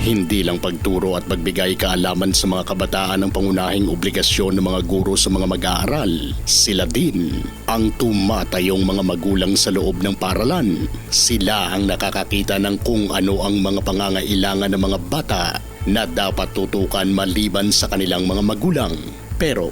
Hindi lang pagturo at pagbigay kaalaman sa mga kabataan ang pangunahing obligasyon ng mga guro sa mga mag-aaral. Sila din ang tumatayong mga magulang sa loob ng paralan. Sila ang nakakakita ng kung ano ang mga pangangailangan ng mga bata na dapat tutukan maliban sa kanilang mga magulang. Pero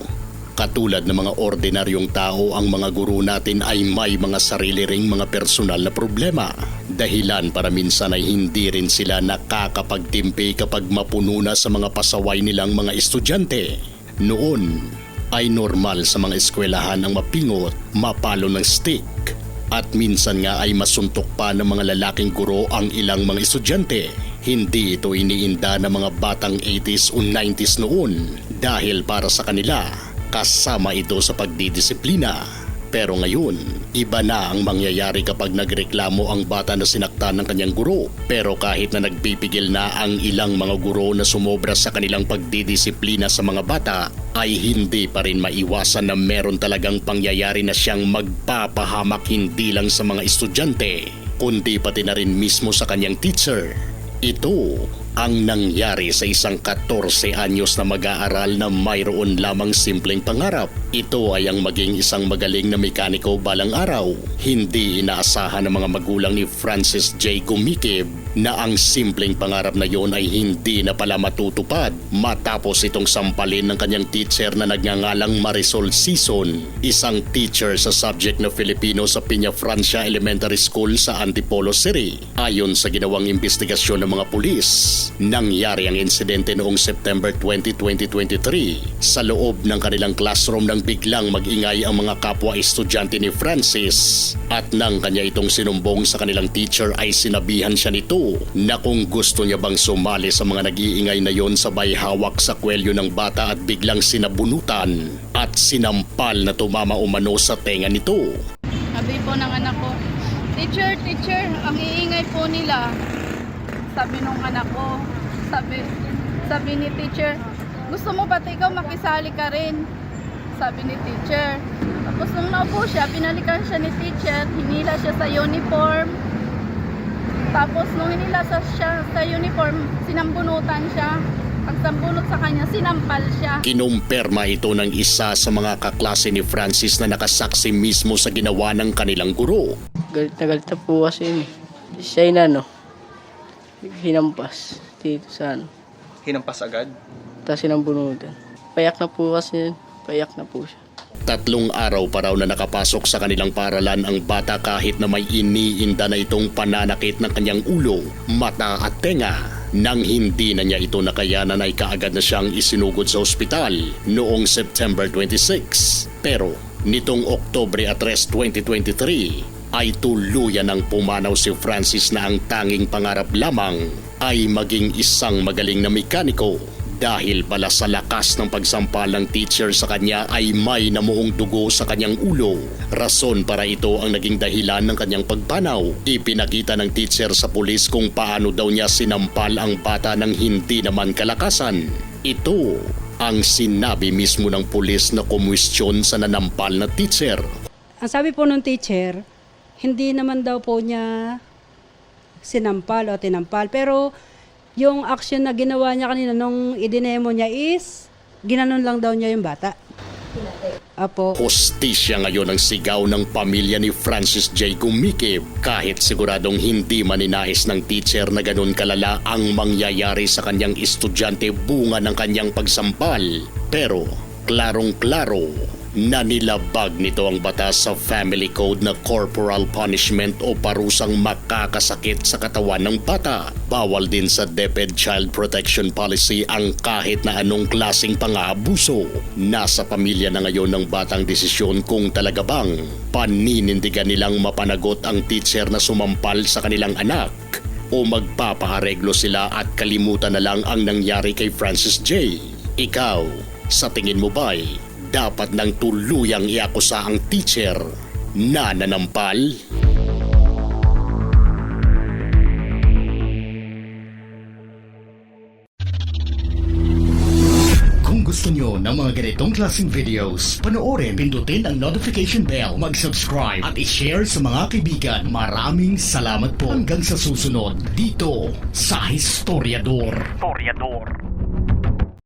Katulad ng mga ordinaryong tao, ang mga guro natin ay may mga sarili ring mga personal na problema. Dahilan para minsan ay hindi rin sila nakakapagtimpi kapag mapuno na sa mga pasaway nilang mga estudyante. Noon ay normal sa mga eskwelahan ang mapingot, mapalo ng stick, at minsan nga ay masuntok pa ng mga lalaking guro ang ilang mga estudyante. Hindi ito iniinda ng mga batang 80s o 90s noon dahil para sa kanila kasama ito sa pagdidisiplina. Pero ngayon, iba na ang mangyayari kapag nagreklamo ang bata na sinaktan ng kanyang guro. Pero kahit na nagpipigil na ang ilang mga guro na sumobra sa kanilang pagdidisiplina sa mga bata, ay hindi pa rin maiwasan na meron talagang pangyayari na siyang magpapahamak hindi lang sa mga estudyante, kundi pati na rin mismo sa kanyang teacher. Ito ang nangyari sa isang 14 anyos na mag-aaral na mayroon lamang simpleng pangarap. Ito ay ang maging isang magaling na mekaniko balang araw. Hindi inaasahan ng mga magulang ni Francis J. Gumikib na ang simpleng pangarap na yon ay hindi na pala matutupad matapos itong sampalin ng kanyang teacher na nagngangalang Marisol Sison, isang teacher sa subject na Filipino sa Piña Francia Elementary School sa Antipolo City. Ayon sa ginawang investigasyon ng mga pulis, nangyari ang insidente noong September 20, 2023 sa loob ng kanilang classroom nang biglang magingay ang mga kapwa estudyante ni Francis at nang kanya itong sinumbong sa kanilang teacher ay sinabihan siya nito na kung gusto niya bang sumali sa mga nag-iingay na yon sabay hawak sa kwelyo ng bata at biglang sinabunutan at sinampal na tumama umano sa tenga nito. Sabi po ng anak ko, Teacher, teacher, ang iingay po nila. Sabi nung anak ko, sabi, sabi ni teacher, gusto mo pati ikaw makisali ka rin? Sabi ni teacher. Tapos nung naupo siya, pinalikan siya ni teacher, hinila siya sa uniform. Tapos nung hinila sa, siya sa uniform, sinambunutan siya. Pagsambunot sa kanya, sinampal siya. Kinumpirma ito ng isa sa mga kaklase ni Francis na nakasaksi mismo sa ginawa ng kanilang guro. Galit na galit na po kasi yun eh. Siya yun ano, hinampas dito sa ano. Hinampas agad? Tapos sinambunutan. Payak na po kasi yun. Payak na po siya. Tatlong araw pa raw na nakapasok sa kanilang paralan ang bata kahit na may iniinda na itong pananakit ng kanyang ulo, mata at tenga. Nang hindi na niya ito nakayanan ay kaagad na siyang isinugod sa ospital noong September 26. Pero nitong Oktobre 3, 2023 ay tuluyan ng pumanaw si Francis na ang tanging pangarap lamang ay maging isang magaling na mekaniko dahil pala sa lakas ng pagsampal ng teacher sa kanya ay may namuong dugo sa kanyang ulo. Rason para ito ang naging dahilan ng kanyang pagpanaw. Ipinakita ng teacher sa pulis kung paano daw niya sinampal ang bata ng hindi naman kalakasan. Ito ang sinabi mismo ng pulis na kumwestiyon sa nanampal na teacher. Ang sabi po ng teacher, hindi naman daw po niya sinampal o tinampal. Pero yung action na ginawa niya kanina nung idinemo niya is, ginanon lang daw niya yung bata. Apo. Hostisya ngayon ang sigaw ng pamilya ni Francis J. Gumikib kahit siguradong hindi maninais ng teacher na ganun kalala ang mangyayari sa kanyang estudyante bunga ng kanyang pagsampal. Pero klarong-klaro na nilabag nito ang batas sa Family Code na corporal punishment o parusang makakasakit sa katawan ng bata. Bawal din sa DepEd Child Protection Policy ang kahit na anong klasing pang-aabuso. Nasa pamilya na ngayon ng batang desisyon kung talaga bang paninindigan nilang mapanagot ang teacher na sumampal sa kanilang anak o magpapaareglo sila at kalimutan na lang ang nangyari kay Francis J. Ikaw, sa tingin mo ba'y dapat nang tuluyang iakusa ang teacher na nanampal? Kung gusto nyo ng mga ganitong klaseng videos, panoorin, pindutin ang notification bell, mag-subscribe at i-share sa mga kaibigan. Maraming salamat po hanggang sa susunod dito sa Historiador. Historiador.